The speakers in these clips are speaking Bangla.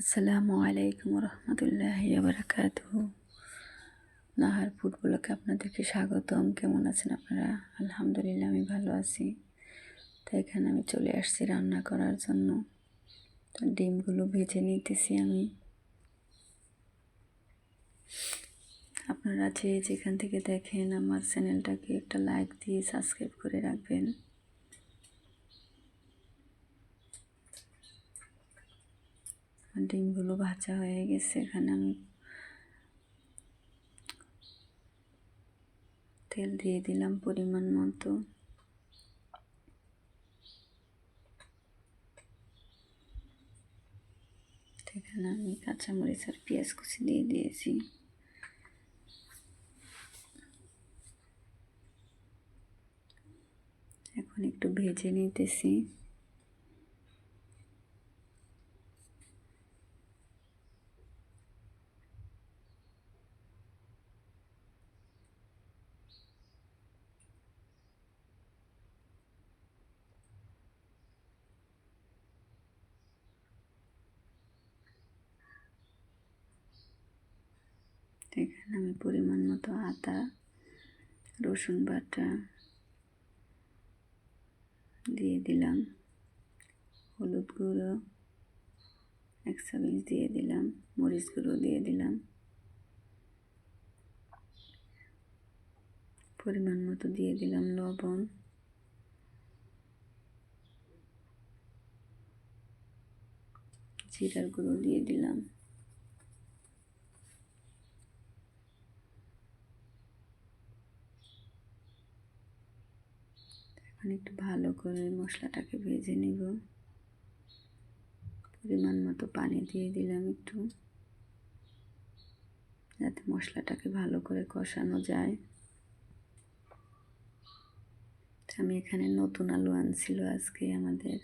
আসসালামু আলাইকুম রহমতুল্লাহ বারাকাত নাহার ফুটবলকে আপনাদেরকে স্বাগতম। কেমন আছেন আপনারা? আলহামদুলিল্লাহ, আমি ভালো আছি। তো এখানে আমি চলে আসছি রান্না করার জন্য। তো ডিমগুলো ভেজে নিতেছি আমি। আপনারা যে যেখান থেকে দেখেন আমার চ্যানেলটাকে একটা লাইক দিয়ে সাবস্ক্রাইব করে রাখবেন। ডিমগুলো ভাজা হয়ে গেছে, এখানে আমি তেল দিয়ে দিলাম পরিমাণ মতো। এখানে আমি কাঁচামরিচ আর পেঁয়াজ কুচি দিয়ে দিয়েছি। এখন একটু ভেজে নিতেছি। এখানে আমি পরিমাণ মতো আদা, রসুন বাটা দিয়ে দিলাম, হলুদ গুঁড়ো, এক চামচ দিয়ে দিলাম, মরিচ গুঁড়ো দিয়ে দিলাম। পরিমাণ মতো দিয়ে দিলাম লবণ। জিরার গুঁড়ো দিয়ে দিলাম। এখন একটু ভালো করে মশলাটাকে ভেজে নিব। পরিমাণ মতো পানি দিয়ে দিলাম একটু। যাতে মশলাটাকে ভালো করে কষানো যায়। আমি এখানে নতুন আলু আনছিল আজকে আমাদের।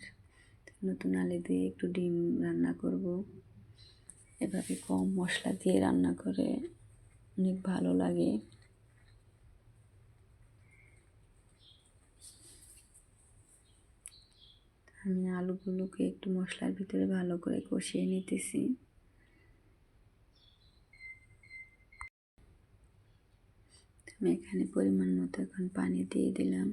নতুন আলু দিয়ে একটু ডিম রান্না করব। এভাবে কম মশলা দিয়ে রান্না করে অনেক ভালো লাগে। আমি আলুগুলোকে একটু মশলার ভিতরে ভালো করে কষিয়ে নিতেছি। আমি এখানে পরিমাণ মতো এখন পানি দিয়ে দিলাম।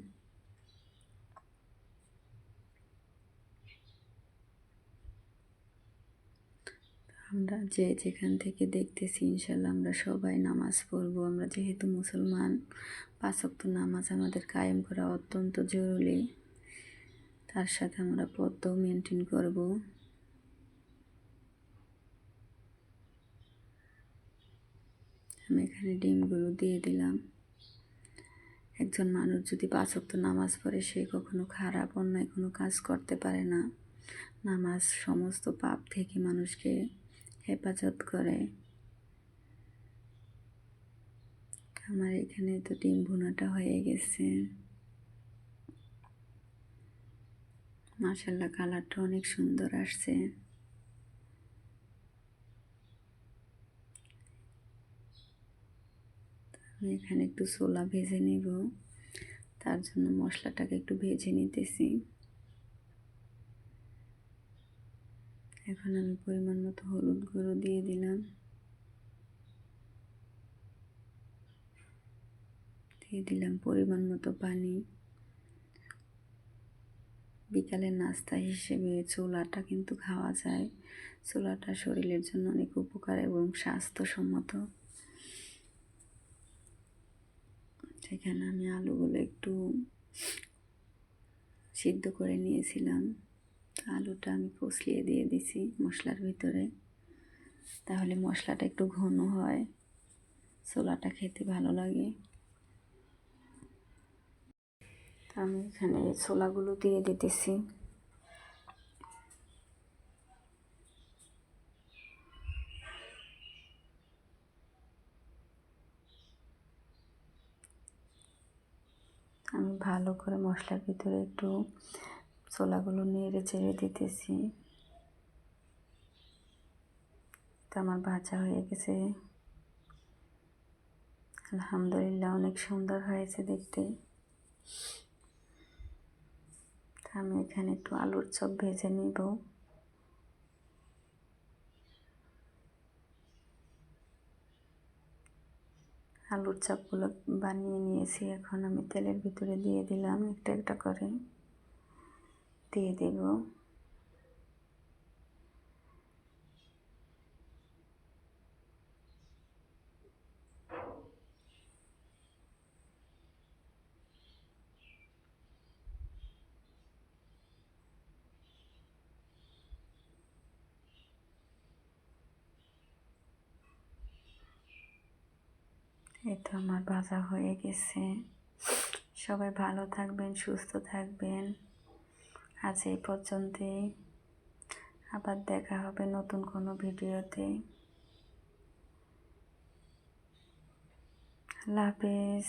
আমরা যে যেখান থেকে দেখতেছি, ইনশাল্লাহ আমরা সবাই নামাজ পড়ব। আমরা যেহেতু মুসলমান পাঁচক্ত নামাজ আমাদের কায়েম করা অত্যন্ত জরুরি। তার সাথে আমরা পদ্মও মেনটেন করব। আমি এখানে ডিমগুলো দিয়ে দিলাম। একজন মানুষ যদি পাঁচক্ত নামাজ পড়ে, সে কখনো খারাপ, অন্যায় কোনো কাজ করতে পারে না। নামাজ সমস্ত পাপ থেকে মানুষকে হেফাজত করে। আমার এখানে তো ডিম ভুনাটা হয়ে গেছে। মাসাল্লাহ কালারটা অনেক সুন্দর আসছে। আমি এখানে একটু ছোলা ভেজে নিব। তার জন্য মশলাটাকে একটু ভেজে নিতেছি। এখন আমি পরিমাণ মতো হলুদ গুঁড়ো দিয়ে দিলাম। দিয়ে দিলাম পরিমাণ মতো পানি। বিকালের নাস্তা হিসেবে ছোলাটা কিন্তু খাওয়া যায়। ছোলাটা শরীরের জন্য অনেক উপকার এবং স্বাস্থ্যসম্মত। সেখানে আমি আলুগুলো একটু সিদ্ধ করে নিয়েছিলাম। আলুটা আমি কষলিয়ে দিয়ে দিছি মশলার ভিতরে। তাহলে মশলাটা একটু ঘন হয়। ছোলাটা খেতে ভালো লাগে। আমি এখানে ছোলাগুলো দিয়ে দিতেছি। আমি ভালো করে মশলার ভিতরে একটু ছোলাগুলো নেড়ে চেড়ে দিতেছি। তো আমার ভাজা হয়ে গেছে। আলহামদুলিল্লাহ অনেক সুন্দর হয়েছে দেখতে। আমি এখানে একটু আলুর চপ ভেজে নিব। আলুর চপগুলো বানিয়ে নিয়েছি, এখন আমি তেলের ভিতরে দিয়ে দিলাম, একটা একটা করে। দিয়ে দেবো। এই তো আমার ভাজা হয়ে গেছে। সবাই ভালো থাকবেন, সুস্থ থাকবেন। আজ এই পর্যন্তই। আবার দেখা হবে নতুন কোনো ভিডিওতে। আল্লাহ হাফেজ।